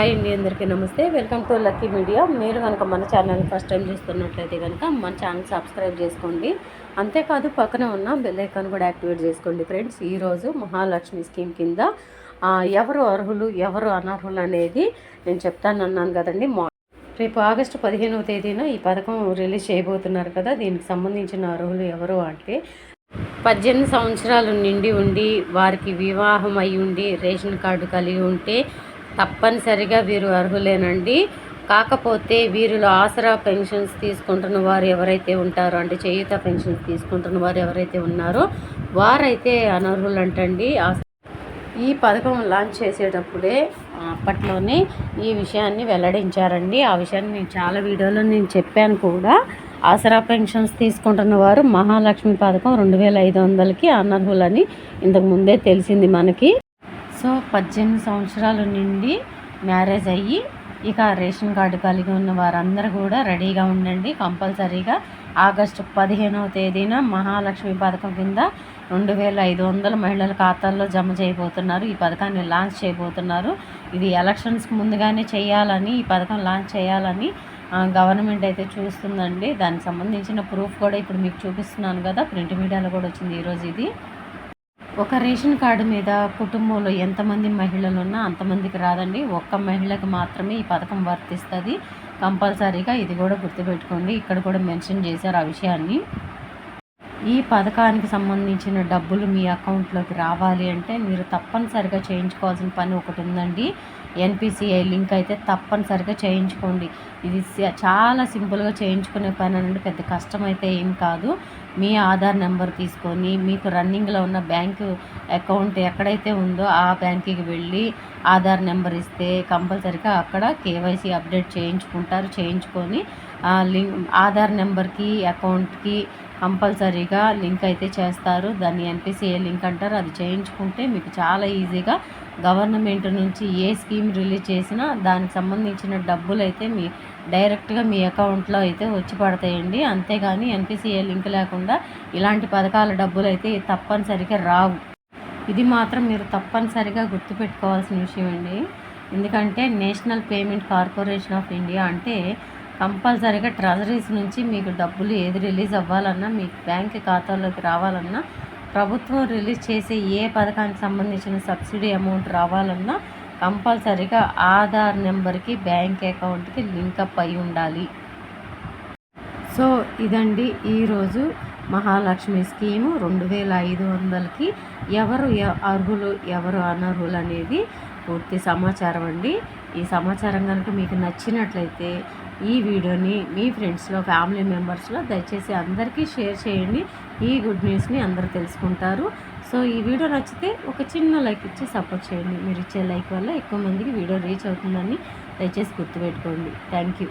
Hi అండి అందరికీ నమస్తే. Welcome to lucky media. మీరు కనుక మన ఛానల్ ఫస్ట్ టైం చూస్తున్నట్లయితే కనుక మన ఛానల్ సబ్స్క్రైబ్ చేసుకోండి. అంతేకాదు పక్కన ఉన్న బెల్ ఐకాన్ కూడా యాక్టివేట్ చేసుకోండి ఫ్రెండ్స్. ఈరోజు మహాలక్ష్మి స్కీమ్ కింద ఎవరు అర్హులు ఎవరు అనర్హులు అనేది నేను చెప్తాను అన్నాను కదండి. మా రేపు ఆగస్టు పదిహేనవ తేదీన ఈ పథకం రిలీజ్ చేయబోతున్నారు కదా. దీనికి సంబంధించిన అర్హులు ఎవరు అంటే పద్దెనిమిది సంవత్సరాలు నిండి ఉండి వారికి వివాహం అయి ఉండి రేషన్ కార్డు కలిగి ఉంటే తప్పనిసరిగా వీరు అర్హులేనండి. కాకపోతే వీరిలో ఆసరా పెన్షన్స్ తీసుకుంటున్న వారు ఎవరైతే ఉంటారో అంటే చేయూత పెన్షన్స్ తీసుకుంటున్న వారు ఎవరైతే ఉన్నారో వారైతే అనర్హులంటండి. అంటండి ఈ పథకం లాంచ్ చేసేటప్పుడే అప్పట్లోనే ఈ విషయాన్ని వెల్లడించారండి. ఆ విషయాన్ని నేను చాలా వీడియోలో నేను చెప్పాను కూడా. ఆసరా పెన్షన్స్ తీసుకుంటున్న వారు మహాలక్ష్మి పథకం రెండు వేల ఐదు వందలకి అనర్హులని ఇంతకు ముందే తెలిసింది మనకి. సో పద్దెనిమిది సంవత్సరాల నుండి మ్యారేజ్ అయ్యి ఇక రేషన్ కార్డు కలిగి ఉన్న వారందరూ కూడా రెడీగా ఉండండి. కంపల్సరీగా ఆగస్టు పదిహేనవ తేదీన మహాలక్ష్మి పథకం కింద రెండు వేల ఐదు వందల మహిళల ఖాతాల్లో జమ చేయబోతున్నారు. ఈ పథకాన్ని లాంచ్ చేయబోతున్నారు. ఇది ఎలక్షన్స్కి ముందుగానే చేయాలని ఈ పథకం లాంచ్ చేయాలని గవర్నమెంట్ అయితే చూస్తుందండి. దానికి సంబంధించిన ప్రూఫ్ కూడా ఇప్పుడు మీకు చూపిస్తున్నాను కదా. ప్రింట్ మీడియాలో కూడా వచ్చింది ఈరోజు ఇది. ఒక రేషన్ కార్డు మీద కుటుంబంలో ఎంతమంది మహిళలు ఉన్నా అంతమందికి రాదండి. ఒక్క మహిళకి మాత్రమే ఈ పథకం వర్తిస్తుంది. కంపల్సరీగా ఇది కూడా గుర్తుపెట్టుకోండి. ఇక్కడ కూడా మెన్షన్ చేశారు ఆ విషయాన్ని. ఈ పథకానికి సంబంధించిన డబ్బులు మీ అకౌంట్లోకి రావాలి అంటే మీరు తప్పనిసరిగా చేయించుకోవాల్సిన పని ఒకటి ఉందండి. ఎన్పిసిఐ లింక్ అయితే తప్పనిసరిగా చేయించుకోండి. ఇది చాలా సింపుల్గా చేయించుకునే పని అనండి. పెద్ద కష్టం అయితే ఏం కాదు. మీ ఆధార్ నెంబర్ తీసుకొని మీకు రన్నింగ్లో ఉన్న బ్యాంకు అకౌంట్ ఎక్కడైతే ఉందో ఆ బ్యాంకుకి వెళ్ళి ఆధార్ నెంబర్ ఇస్తే కంపల్సరిగా అక్కడ కేవైసీ అప్డేట్ చేయించుకుంటారు. చేయించుకొని లింక్ ఆధార్ నెంబర్కి అకౌంట్కి కంపల్సరీగా లింక్ అయితే చేస్తారు. దాన్ని ఎన్పిసిఏ లింక్ అంటారు అది చేయించుకుంటే మీకు చాలా ఈజీగా గవర్నమెంట్ నుంచి ఏ స్కీమ్ రిలీజ్ చేసినా దానికి సంబంధించిన డబ్బులు అయితే మీ డైరెక్ట్గా మీ అకౌంట్లో అయితే వచ్చి పడతాయండి. అంతేగాని ఎన్పిసిఐ లింక్ లేకుండా ఇలాంటి పథకాల డబ్బులు అయితే తప్పనిసరిగా రావు. ఇది మాత్రం మీరు తప్పనిసరిగా గుర్తుపెట్టుకోవాల్సిన విషయం అండి. ఎందుకంటే national payment corporation of India అంటే కంపల్సరీగా ట్రెజరీస్ నుంచి మీకు డబ్బులు ఏది రిలీజ్ అవ్వాలన్నా మీ బ్యాంక్ ఖాతాలోకి రావాలన్నా ప్రభుత్వం రిలీజ్ చేసే ఏ పథకానికి సంబంధించిన సబ్సిడీ అమౌంట్ రావాలన్నా కంపల్సరీగా ఆధార్ నెంబర్కి బ్యాంక్ అకౌంట్కి లింకప్ అయి ఉండాలి. సో ఇదండి ఈరోజు మహాలక్ష్మి స్కీము రెండు వేల ఐదు వందలకి ఎవరు ఎ- అర్హులు ఎవరు అనర్హులు అనేది పూర్తి సమాచారం అండి. ఈ సమాచారం కనుక మీకు నచ్చినట్లయితే ఈ వీడియోని మీ ఫ్రెండ్స్లో ఫ్యామిలీ మెంబర్స్లో దయచేసి అందరికీ షేర్ చేయండి. ఈ గుడ్ న్యూస్ని అందరూ తెలుసుకుంటారు. సో ఈ వీడియో నచ్చితే ఒక చిన్న లైక్ ఇచ్చి సపోర్ట్ చేయండి. మీరు ఇచ్చే లైక్ వల్ల ఎక్కువ మందికి వీడియో రీచ్ అవుతుందని దయచేసి గుర్తుపెట్టుకోండి. Thank you.